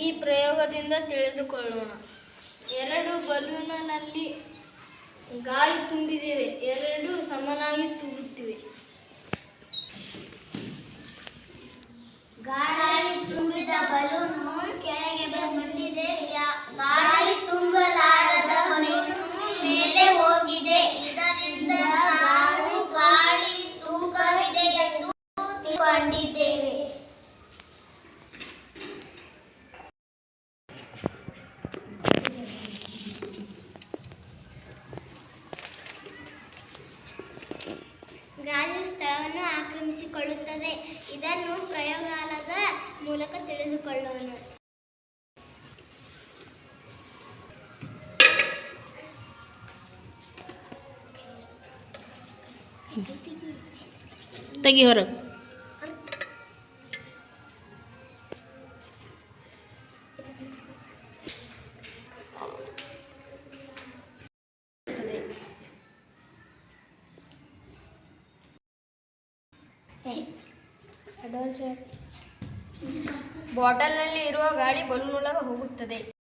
ಈ ಪ್ರಯೋಗದಿಂದ ತಿಳಿದುಕೊಳ್ಳೋಣ. ಎರಡು ಬಲೂನಲ್ಲಿ ಗಾಳಿ ತುಂಬಿದಿವೆ ಎರಡು ಸಮನಾಗಿ ತೂಗುತ್ತಿವೆ. ಗಾಳಿ ತುಂಬಿದ ಬಲೂನ್ ಕೆಳಗೆ ಬಂದಿದೆ. ಗಾಳಿ ತುಂಬಲಾರದ ಬಲೂನ್ ಮೇಲೆ ಹೋಗಿದೆ. ಇದರಿಂದ ನಾವು ಗಾಳಿ ತೂಕವಿದೆ ಎಂದು ತಿಳ್ಕೊಂಡಿದ್ದೇವೆ. ಗಾಳಿಯು ಸ್ಥಳವನ್ನು ಆಕ್ರಮಿಸಿಕೊಳ್ಳುತ್ತದೆ. ಇದನ್ನು ಪ್ರಯೋಗಾಲಯದ ಮೂಲಕ ತಿಳಿದುಕೊಳ್ಳೋಣ. ತೆಗಿ ಹೊರಗೆ. ಬಾಟಲ್ನಲ್ಲಿ ಇರುವ ಗಾಳಿ ಬಲೂನ್ ಒಳಗೆ ಹೋಗುತ್ತದೆ.